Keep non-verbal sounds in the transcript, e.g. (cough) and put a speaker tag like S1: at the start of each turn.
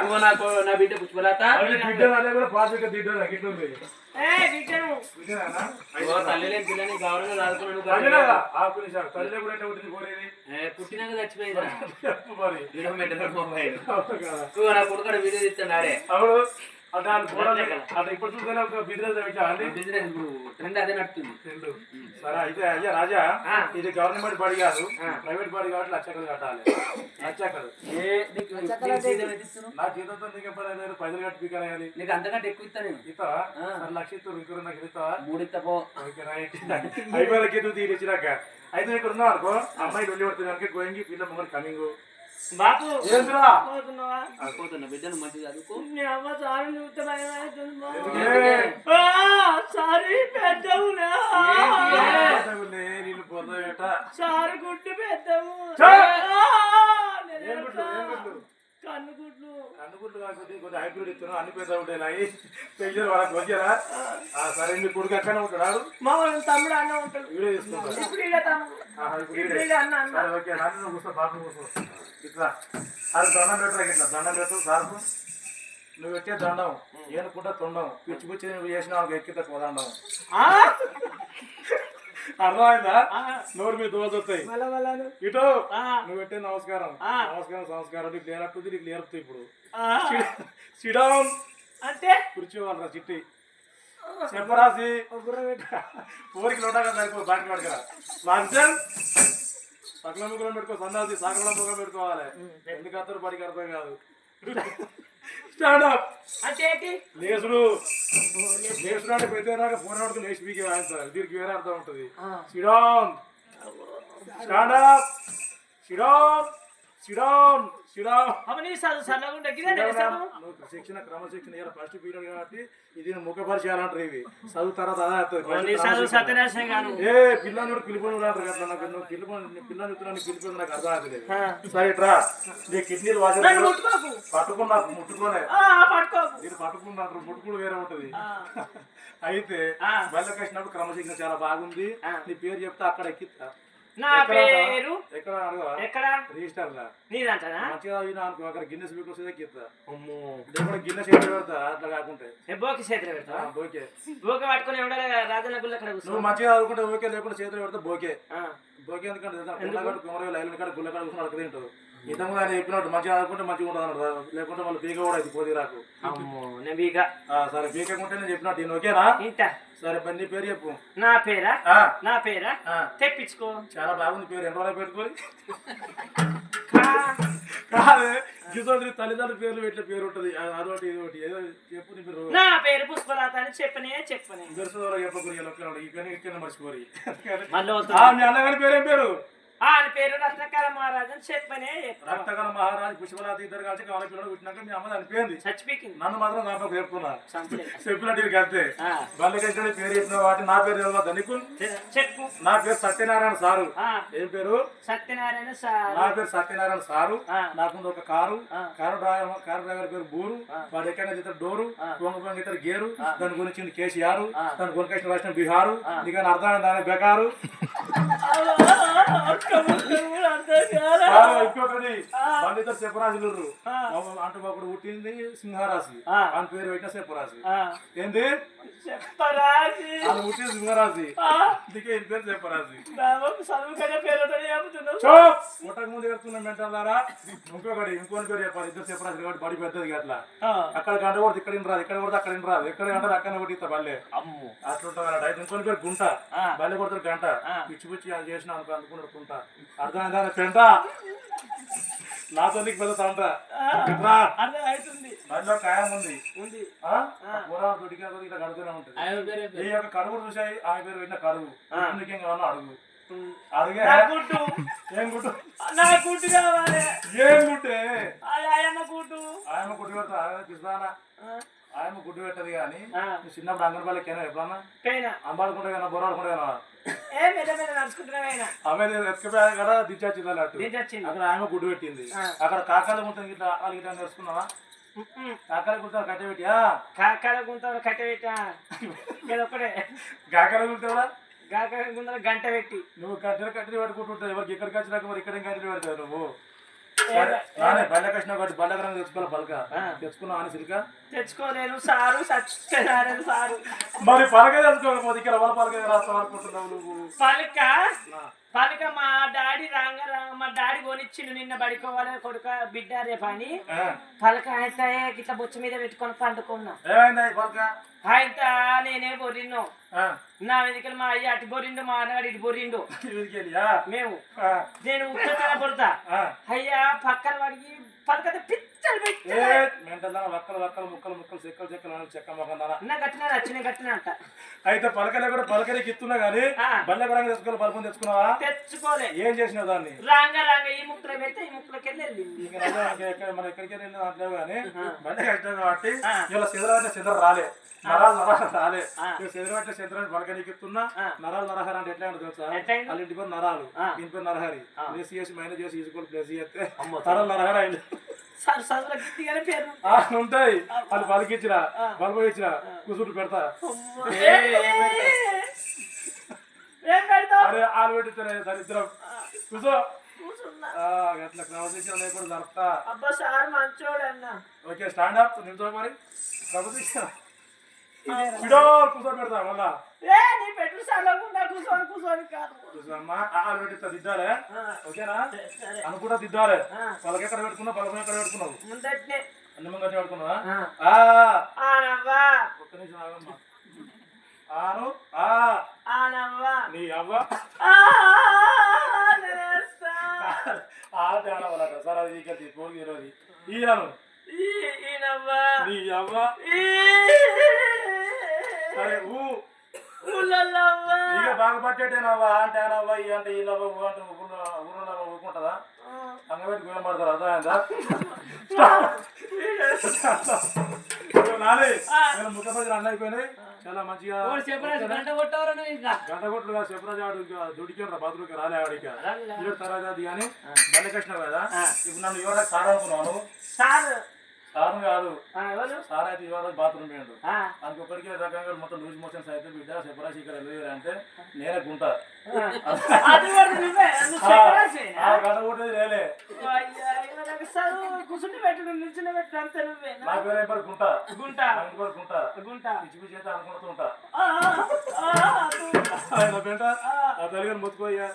S1: నువ్వు నాకు నా బిడ్డ
S2: బిడ్డను
S1: ఓ తల్లి లేని పిల్లని గౌరవంగా దాడుకున్నాను ఏ, పుట్టినాక చచ్చిపోయిందా? నా కొడుకు వీడియో తీస్తాను ఆడే
S3: ఇప్పుడు చూస్తే ఒక బిజినెస్ పెట్టాలి
S1: బిజినెస్ ఇప్పుడు ట్రెండ్ అదే నడుతుంది
S3: రెండు. సరే అయితే అయ్యా రాజా. ఇది గవర్నమెంట్ బడి కాదు
S1: ఆ.
S3: ప్రైవేట్ బడి కాబట్టి కట్టాలి? నా జీతంతో నీకు నేను పైసలు కట్టి పీకాలి
S1: నీకు అంతకంటే ఎక్కువ నేను.
S3: ఇస్తావా లక్ష ఇస్తావు ఇంకో నాకు ఇస్తావా?
S1: మూడు
S3: అయితే ఇక్కడ ఉన్నావు అనుకో అమ్మాయి వెళ్ళి పడుతుంది గోయింగ్ పిల్ల ముంగడు కమింగ్
S2: బాపు
S1: ఆ, పోతున్నా బిడ్డను మంచిగా చదువుకో
S2: నీ అమ్మ సారి సారీ పెద్దవునా సారి గుడ్డు పెద్దవు
S3: చా!
S2: ఆ, నేను
S3: ఏం గుడ్లు ఏం గుడ్లు
S2: కన్ను గుడ్లు
S3: కాకపోతే కొంచెం హైబ్రిడ్ ఇస్తున్నావు అన్ని పెద్ద ఉంటాయి నాయి పెంచారు వాళ్ళకి వచ్చారా సరే మీ కొడుకు ఎక్కడ ఉంటాడు
S2: మా వాళ్ళ తమ్ముడు అన్న ఉంటాడు.
S3: వీడియో
S2: ఇప్పుడు
S3: ఓకే నన్ను కూర్చో బాబు కూర్చో. ఇట్లా. అది దండం పెట్టరా ఇట్లా. దండం పెట్టు సార్కు నువ్వు పెట్టే దండం. ఏనుకుంటా తొండం. పిచ్చి పిచ్చి నువ్వు చేసిన వాళ్ళకి ఎక్కితే పోదండం. అర్థమైందా? నోరు మీద
S2: మళ్ళాను.
S3: ఇటు
S2: ఆ,
S3: నువ్వు పెట్టే నమస్కారం. నమస్కారం సంస్కారం నీకు నేరట్టుది నీకు నేర్పుతాయి ఇప్పుడు.
S2: ఆ.
S3: సిడౌన్
S2: అంటే?
S3: కూర్చోవాలరా చిట్టి. చెప్పరాసి. ఊరికి లోటాగా సరిపో బాకి పడకరా లాంచన్ సకల ముగ్గురం పెట్టుకో సన్నాసి సకల ముగ్గురం పెట్టుకోవాలి. ఎందుకు అత్తరు పడికి అర్థం కాదు. (laughs) స్టాండప్
S2: అంటే ఏంటి?
S3: లేసుడు లేసుడు అంటే రాక ఫోన్ ఆడుకు లేచి పీకే వాయిస్తారు దీనికి వేరే అర్థం ఉంటుంది. Sit down stand up sit down sit down sit down
S2: అమ్మ నీ చదువు సన్నగుంటే గిదే చదువు
S3: నువ్వు శిక్షణ క్రమశిక్షణ ఇలా ఫస్ట్ పీరియడ్ కాబట్టి ఇది ముఖ పరిచయాలు అంటారు ఇవి. చదువు తర్వాత ఏ పిల్లని పిలుపుని అంటారు కదా నాకు నువ్వు పిలుపు పిల్లని చెప్తున్నా పిలుపు నాకు అర్థం అవుతుంది. సరే ఇట్రా. నీ కిడ్నీలు
S2: ముట్టుకోకు.
S3: పట్టుకున్నా ముట్టుకోనే. ఇది పట్టుకుంటారు ముట్టుకుడు వేరే ఉంటది. అయితే. బయటకు వచ్చినప్పుడు క్రమశిక్షణ చాలా బాగుంది. నీ పేరు చెప్తే అక్కడ ఎక్కిస్తా
S2: నా పేరు?
S3: ఎక్కడ రిజిస్టర్ లా
S2: నీదంటనా?
S3: మంచిగా అయినా అనుకో అక్కడ గిన్నెస్ స్పీకర్ వస్తే ఎక్కిస్తా
S2: అమ్మో.
S3: లేకుండా గిన్నెస్ ఎక్కడ పెడతా అట్లా కాకుంటే.
S2: బోకి చేతులు
S3: ఆ,
S2: పెడతావా?
S3: ఓకే
S2: బోకి. పట్టుకొని ఉండాలి రాజన్న గుళ్ళు అక్కడ
S3: నువ్వు మంచిగా చదువుకుంటే ఓకే లేకుండా చేతులు పెడితే బోకే.
S2: ఆ.
S3: బోకే ఎందుకంటే కుమరగా లైన్ కాడ కూర్చొని అక్కడ ఇంతకుముందు ఆయన చెప్పినట్టు మంచిగా చదువుకుంటే మంచిగా ఉంటుంది అన్నాడు లేకుంటే మళ్ళీ పీక కూడా అది పోది రాకు.
S2: నేను
S3: ఆ, సరే పీకకుంటే నేను చెప్పినట్టు. నేను ఓకేనా?
S2: ఇంట
S3: సరే పని నీ పేరు చెప్పు.
S2: నా పేరా? నా పేరా? తెప్పించుకో.
S3: చాలా బాగుంది పేరు. ఎన్ని రోజులు. కాదే గిసోటి తల్లిదండ్రుల పేర్లు పెట్టిన పేరు ఉంటుంది. అదొకటి ఇదొకటి ఏదో చెప్పు నీ పేరు.
S2: నా పేరు పుష్పలత అని చెప్పనే చెప్పనే.
S3: దర్శనం చెప్పకూడదు. ఈ పని ఇక్కడ మర్చిపోయి
S2: మళ్ళీ
S3: అన్నగారి పేరు ఏం పేరు?
S2: ఆ అని పేరు రత్నకాల మహారాజు అని చెప్పనే చెప్పు.
S3: రక్తగల మహారాజు పుష్పలాత ఇద్దరు కలిసి కావాలి పిల్లలు పుట్టినాక మీ అమ్మ చనిపోయింది.
S2: చచ్చిపోయింది.
S3: నన్ను మాత్రం నాకు
S2: చంపలే.
S3: చెప్పినట్టు
S2: ఆ.
S3: బల్లకేశ్వరి పేరు చెప్పిన వాటి నా పేరు తెలియదు నీకు
S2: చెప్పు.
S3: నా పేరు సత్యనారాయణ సారు. ఏం పేరు?
S2: సత్యనారాయణ
S3: నా
S2: సార్.
S3: పేరు సత్యనారాయణ సారు.
S2: ఆ.
S3: నాకుంది ఒక car. Car driver car driver పేరు బూరు. వాడు ఎక్కడ ఇతర డోరు. పొంగ పొంగ ఇతర గేరు. దాని గురించి కేసీఆర్. దాని గురించి రాసిన బీహారు.
S2: ఆ.
S3: నీకు అర్థమైంది? దాని బెకారు. (laughs) ఇంకొకటి. సెపరాజులు
S2: ఆ.
S3: అంటే ఒకడు పుట్టింది సింహరాశి. అని పేరు పెట్టిన
S2: ఆ,
S3: ఏంది? వాళ్ళు పుట్టింది సింహరాశి. అందుకే ఈ పేరు చోప్! పుట్టక ముందు ఎడుతున్న మెంటారా ఇంకొకటి ఇంకోటి పేరు చెప్పాలి. ఇద్దరు సెపరాజు కాబట్టి బడి పెద్దది అట్లా అక్కడ గంట కొడితే ఇక్కడ రాదు ఇక్కడ కొడితే అక్కడ రాదు. ఎక్కడ గంట అక్కడ కొట్టి ఇస్తా బల్లే.
S2: అమ్మో.
S3: అట్లుంటా ఇంకోటి పేరు గుంట. బల్లె కొడతారు గంట.
S2: ఆ.
S3: పిచ్చి పిచ్చి అది చేసిన అనుకో అనుకున్నాడు గుంట అర్థమైందా? పెంట నాతో నీకు పెద్ద తంట
S2: ఆ,
S3: దాంట్లో ఖాయం ఉంది.
S2: ఉంది.
S3: ఆ? ఆ. దొడికా కొద్ది ఇట్లా కడుతూనే ఉంటుంది. ఈ? యొక్క కడుగు చూసాయి ఆమె పేరు పెట్టిన కడుగు
S2: ఆ.
S3: ఇంకా ఏమన్నా అడుగు. అడిగే
S2: నా గుడ్డు.
S3: ఏం గుట్టు
S2: నా కావాలి.
S3: ఏం గుట్టే
S2: ఆ ఆయమ్మ గుడ్డు.
S3: ఆయమ్మ పెడతా ఆయన గుడ్డు పెట్టదు కానీ చిన్నప్పుడు అంగన్వాళ్ళకి అయినా ఎప్పుడన్నా? అంబాడుకుంటే కానీ బొరాడుకుంటే కానీ ఆమె ఎత్తుకుపోయా కదా దించొచ్చింది అన్నట్టు. అక్కడ ఆమె గుడ్డు పెట్టింది. అక్కడ కాకాలు ఉంటుంది ఇట్లా వాళ్ళు ఇట్లా నేర్చుకున్నావా. కాకాల గుర్తా కట్ట పెట్టి
S2: కాకర గుంత కట్టబెట్టా ఇదొక్కడే
S3: కాకాల గుర్తా కూడా
S2: కాకర గుంత గంట పెట్టి.
S3: నువ్వు కట్టెలు కట్టెలు పెట్టుకుంటుంటావు ఎవరికి ఎక్కడికి వచ్చినాక మరి ఇక్కడ కట్టెలు పెడతావు నువ్వు? నానే బండ కృష్ణ ఒకటి కరంగా తెచ్చుకోవాలి పలక. తెచ్చుకున్నావు అని సిరిక?
S2: తెచ్చుకోలేను సారు చచ్చిపోయినారు సారు.
S3: మరి పలక తెచ్చుకోకపోతే ఇక్కడ ఎవరు పలక రాస్తావు అనుకుంటున్నావు నువ్వు?
S2: పలక? పలక మా డాడీ రాంగ రా- మా డాడీ కొనిచ్చిండు నిన్న బడికోవాలి కొడుక బిడ్డ రేపు అని. పలక అయితే ఇట్లా బొచ్చు మీద పెట్టుకొని పండుకున్నా. అయితే నేనే బొరిను
S3: ఆ,
S2: నా వెనుకలు మా అయ్య అటు బొరిండు మా అన్నగాడు ఇటు బొరిండు? మేము. నేను ఉత్తర పొడతా. అయ్యా పక్కన వాడికి పలకత పిచ్చలు
S3: అయితే పలకలే కూడా పలకరికి ఇస్తున్నా గానీ. బండ కరంగా తెచ్చుకోవాలి పలకం తెచ్చుకున్నావా?
S2: తెచ్చుకోలే.
S3: ఏం చేసినావు దాన్ని?
S2: రాంగ రాంగ ఈ ముక్కలు పెడితే ఈ ముక్కలకి వెళ్ళి
S3: మనం ఎక్కడికి వెళ్ళినా దాంట్లో కానీ బండ కష్టం కాబట్టి. ఇలా చెదరబట్టిన చెదర రాలే. నరాలు నరాలు రాలే
S2: ఆ.
S3: ఇక చెదరబట్టిన చెదరని పలకనికి ఇస్తున్నా
S2: ఆ.
S3: నరాలు నరహరి అంటే ఎట్లా ఉంటుంది తెలుసా? వాళ్ళ ఇంటి పేరు నరాలు. దీని పేరు నరహరి. ప్లేస్ చేసి మైనస్ చేసి ఈజుకోవాలి ప్లేస్ చేస్తే
S2: అమ్మో.
S3: నరాలు నరహరి అయింది. ఉంటాయి. వాళ్ళు పలికిచ్చిన బల్బు ఇచ్చిన కూసుంటు పెడతా. అరే ఆలు పెట్టిస్తారే దరిద్రం. కూసో. అట్లా క్రమశిక్షణ లేకుండా జరుపుతా.
S2: అబ్బా సార్ మంచోడు అన్న
S3: ఓకే స్టాండ్ అప్ నిల్చో మరి. క్రమశిక్షణ. విడో కూర్చో పెడతా మళ్ళా.
S2: ఏ నీ పెట్టు సలకుండా కూర్చొని కూర్చొని కాదు.
S3: చూసమ్మా ఆలు పెట్టిస్తా దిద్దాలే ఓకేనా? అనుకుంటా దిద్దాలే. వాళ్ళకి ఎక్కడ పెట్టుకున్నావు? పలకం ఎక్కడ పెట్టుకున్నావు?
S2: ముందట్నే.
S3: అన్ని ముంగట్టే పెట్టుకున్నావా?
S2: ఆనవ్వా
S3: ఒక్క నిమిషం ఆగమ్మా. ఆను ఆ.
S2: ఆనవ్వా
S3: నీ అవ్వ.
S2: ఆ, నేనేస్తా.
S3: ఆ తేడా వాళ్ళ సార్ అది ఇక పోగి ఈరోజు. ఈయను నీ అవ్వ.
S2: ఈ
S3: సరే ఊ. ఇక బాగా పట్టేటేనవ్వా అంటే అనవ్వ ఈ అంటే ఊ అంటే ఊరులో ఊరులో ఊరుకుంటుందా? అంగబెట్టి గోయం పడతారు అర్థమైందా? నాని నేను ముఖపతి అన్న అయిపోయినాయి. చాలా మంచిగా
S1: గంట
S3: కొట్లుగా చెప్పరాజు ఆడు దుడికి బతుకు రాలే ఆడికి ఇరవై తర్వాత అది కానీ బండి కృష్ణ కదా ఇప్పుడు నన్ను ఎవరైనా సార్ అనుకున్నాను
S2: సార్.
S3: సార్ కాదు సార్ అయితే ఇవాళ బాత్రూమ్ పోయాడు దానికి ఒకరికి రకంగా మొత్తం లూజ్ మోషన్స్ అయితే బిడ్డ సెపరాసి ఇక్కడ వెళ్ళారు అంటే నేనే గుంట
S2: ఆ. అది కూడా నువ్వే నువ్వు చెప్పరాసేనా?
S3: ఆ గంట కొట్టేది లేలే
S2: కూర్చుండి పెట్టు నిల్చుని పెట్టు అంతే నువ్వేనా
S3: నా పేరు ఏం గుంట
S2: గుంట
S3: పేరు గుంట
S2: గుంట
S3: పిచ్చి పిచ్చి అయితే అనుకుంటూ ఉంటా ఆ తల్లిగారు మొత్తుకోయ్యా